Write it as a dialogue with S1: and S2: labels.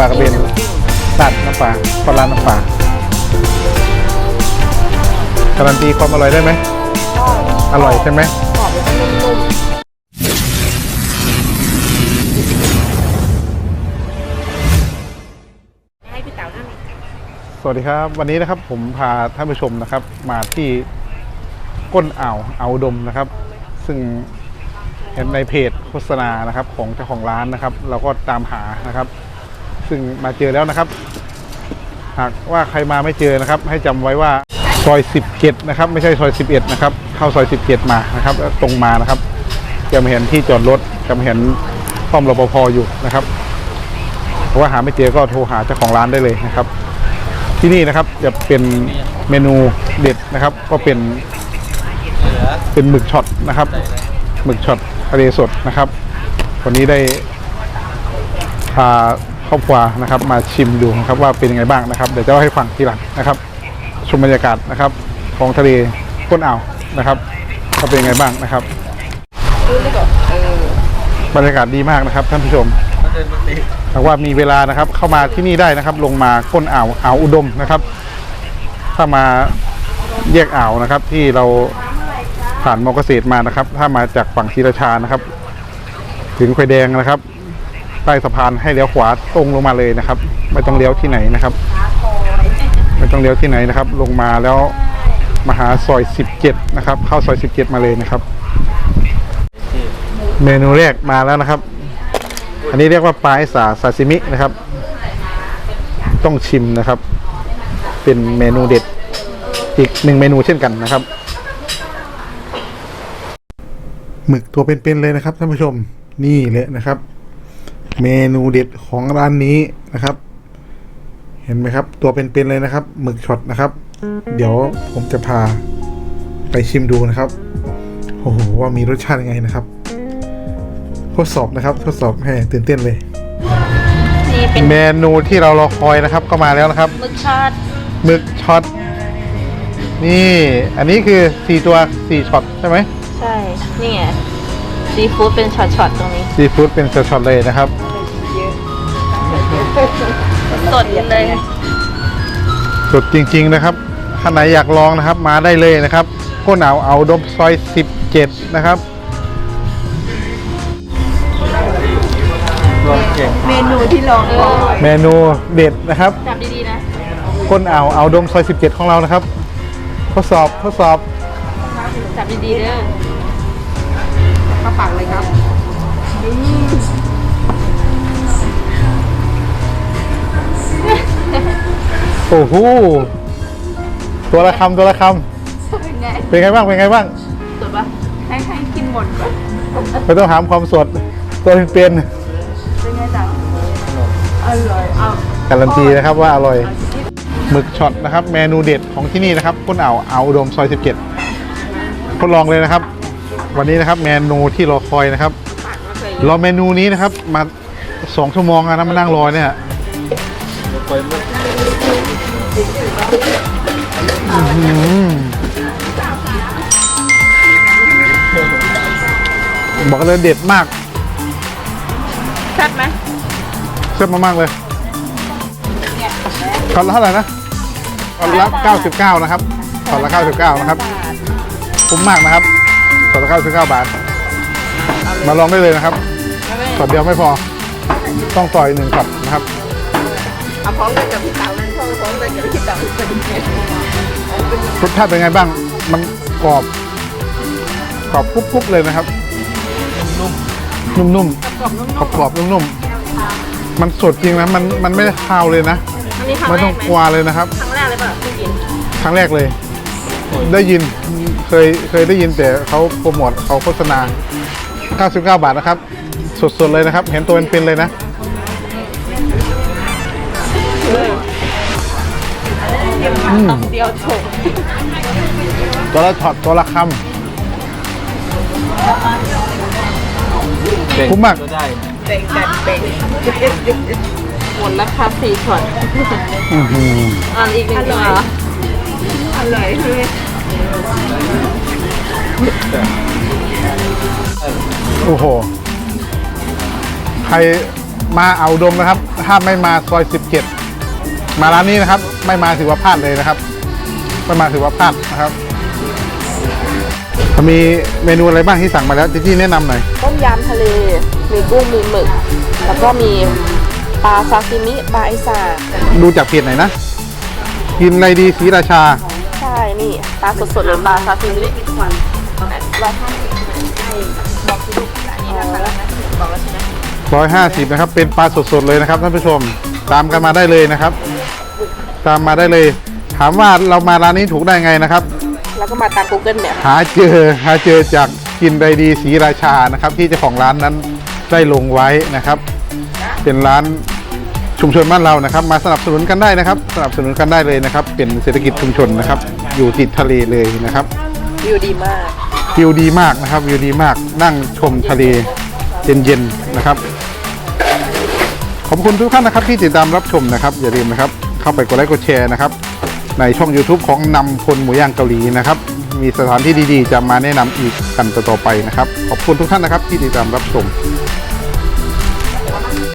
S1: ปลากระเบนตัดน้ำปลาปลาร้าน้ำปลาการันตีความอร่อยได้ไหมอร่อยใช่ไหม
S2: กรอบแล้วก็นุ่มๆให้พี่เต๋านั่ง
S1: สวัสดีครับ วันนี้นะครับผมพาท่านผู้ชมนะครับ มาที่ก้นอ่าวอ่าวอุดมนะครับ ซึ่งเห็นในเพจโฆษณานะครับของเจ้าของร้านนะครับ เราก็ตามหานะครับ ซึ่งมาเจอแล้วนะครับ หากว่าใครมาไม่เจอนะครับ ให้จำไว้ว่าซอย 17 นะครับ ไม่ใช่ซอย 11 นะครับ เข้าซอย 17 มานะครับตรงมานะครับจะมาเห็นที่จอดรถจะมาเห็นป้อมรปภอยู่นะครับเพราะว่าหาไม่เจอก็โทรหาเจ้าของร้านได้เลยนะครับ ที่นี่นะครับจะเป็นเมนูเด็ดนะครับ ก็เป็นเป็นหมึกช็อตนะครับหมึกช็อตทะเลสดนะครับ วันนี้ได้พา ครอบครัวนะครับ มาชิมดูนะครับว่าเป็นยังไงบ้างนะครับ เดี๋ยวจะเล่าให้ฟังทีหลังนะครับ ชมบรรยากาศนะครับของทะเลก้นอ่าวนะครับว่าเป็นยังไงบ้างนะครับ บรรยากาศดีมากนะครับท่านผู้ชมหากว่ามีเวลานะครับเข้ามาที่นี่ได้นะครับ ลงมาก้นอ่าวอ่าวอุดมนะครับ ถ้ามาแยกอ่าวนะครับ ที่เราผ่านมอเกษตรมานะครับ ถ้ามาจากฝั่งศรีราชานะครับ ถึงไฟแดงนะครับ ใต้สะพานให้เลี้ยวขวาตรงลงมาเลยนะครับ ไม่ต้องเลี้ยวที่ไหนนะครับ ไม่ต้องเลี้ยวที่ไหนนะครับ ลงมาแล้วมาหาซอย17นะครับ เข้าซอย17 มาเลยนะครับ เมนูแรกมาแล้วนะครับ อันนี้เรียกว่าปลาไอสาซาซิมินะครับ ต้องชิมนะครับ เป็นเมนูเด็ดอีกหนึ่งเมนูเช่นกันนะครับหมึกตัวเป็นๆเลยนะครับท่านผู้ชมนี่เลยนะครับ เมนูเด็ดของร้านนี้นะครับ เห็นไหมครับ ตัวเป็นๆเลยนะครับหมึกช็อตนะครับ เดี๋ยวผมจะพาไปชิมดูนะครับโอ้โหว่ามีรสชาติยังไงนะครับ ทดสอบนะครับ ทดสอบให้ตื่นเต้นเลย
S2: นี่เป็น
S1: เมนูที่เรารอคอยนะครับ ก็มาแล้วนะครับ
S2: หมึกชาติ
S1: หมึกช็อตนี่ อันนี้คือสี่ตัวสี่ช็อตใช่ไหม
S2: ใช่ นี่ไง ซีฟู้ดเป็นช็อตๆตรงนี้
S1: ซีฟู้ดเป็นช็อตๆเลยนะครับ
S2: สดเลย
S1: สุดจริง ๆนะครับท่านไหนอยากลองนะครับ มาได้เลยนะครับก้นหนาวเอาดมซอย 17 นะครับ
S3: เมนูที่รอคอย
S1: เมนูเด็ดนะครับ
S2: จับดีๆนะ
S1: ก้นอ่าวเอาดมซอย 17 ของเรานะครับ ทดสอบทดสอบ
S2: จับดีๆเด้อ
S3: เข้าปากเลยครับ
S1: โอ้โหตัวละคำตัวละค
S3: เป็นไงำ
S1: เป็นไงบ้างเป็นไงบ้าง
S2: สดปะ
S3: ให้ให้กินหมดก่อน
S1: ไม่ต้องถามความสดตัวเป็น
S3: เป็นไงจ๊ะอร่อยเอา
S1: ๆการันตีนะครับว่าอร่อยหมึกช็อตนะครับเมนูเด็ดของที่นี่นะครับก้นอ่าวเอาอุดมซอย 17ทดลองเลยนะครับ วันนี้นะครับเมนูที่รอคอยนะครับรอเมนูนี้นะครับมาสองชั่วโมงแล้วนะมานั่งรอเนี่ยอื้อหือบอกเลยเด็ดมาก
S2: ชัดไหม
S1: เซ็ตมากๆเลยตอนละเท่าไหร่นะตอนละ99 นะครับตอนละ99 นะครับ คุ้มมากนะครับ ตอนละ99บาท มาลองได้เลยนะครับช็อตเดียวไม่พอ ต้องต่อยหนึ่งช็อตนะครับ
S3: เอาพร้อมกันกับพี่เต๋านั้นพร้อมพร้อมกันกับพี่เต๋าเป็นไง
S1: รสชาติเป็นไงบ้าง มันกรอบ กรอบกรุบๆเลยนะครับ นุ่มๆนุ่มๆกรอบๆนุ่มๆ มันสดจริงนะ มันมันไม่ได้คาวเลยนะ
S2: อันนี้ครั้ง
S1: ไม่
S2: แร
S1: ต้อง
S2: กไหม
S1: กลัวเลยนะครับ
S2: ครั้งแรกเลยเปล่าที่กิน
S1: ครั้งแรกเลย ได้ยินเคยเคยได้ยินแต่เขาโปรโมทเขาโฆษณา 99 บาทนะครับ สดๆเลยนะครับ เห็นตัวเป็นๆเลยนะ
S2: ตำเดียวโฉก
S1: ตัวละช็อตตัวละคำคุ้มมาก
S3: เบ่งกันเบ่ง
S2: หมดแล้วครับสี่ช็อต
S1: อื้อหือ
S2: อันอีกหนึ่งเหรอ
S3: อร่อยใช่ไหม
S1: โอ้โห ใครมาเอาอุดมนะครับ ถ้าไม่มาซอย 17 มาร้านนี้นะครับ ไม่มาถือว่าพลาดเลยนะครับ ไม่มาถือว่าพลาดนะครับมีเมนูอะไรบ้างที่สั่งมาแล้วที่แนะนำหน่อย
S2: ต้มยำทะเล มีกุ้ง มีหมึก แล้วก็มีปลาซาซิมิ ปลาไอซา
S1: ดูจากเพจไหนนะ กินอะไรดีศรีราชา
S2: ใช่ นี่ปลาสดๆเลยปลาซาซิมิร้อยห้าสิบบอกสิลูกอันนี้นะคะบอกแล้วใช่ไหม
S1: ร้อยห้าสิบนะครับ เป็นปลาสดๆเลยนะครับท่านผู้ชมตามกันมาได้เลยนะครับ ตามมาได้เลย ถามว่าเรามาร้านนี้ถูกได้ไงนะครับ
S2: แล้วก็มาตาม Google เนี่ย
S1: หาเจอหาเจอจากกินไดดีศรีราชานะครับ ที่เจ้าของร้านนั้นได้ลงไว้นะครับ เป็นร้านชุมชนบ้านเรานะครับ มาสนับสนุนกันได้นะครับ สนับสนุนกันได้เลยนะครับ เป็นเศรษฐกิจชุมชนนะครับ อยู่ติดทะเลเลยนะครับ
S2: วิวดีมาก
S1: วิวดีมากนะครับวิวดีมากนั่งชมทะเลเย็นๆนะครับ ขอบคุณทุกท่านนะครับที่ติดตามรับชมนะครับ อย่าลืมนะครับ เข้าไปกดไลค์กดแชร์นะครับ ในช่อง YouTube ของนำพลหมูย่างเกาหลีนะครับ มีสถานที่ดีๆ จะมาแนะนำอีกกันต่อๆไปนะครับ ขอบคุณทุกท่านนะครับที่ติดตามรับชม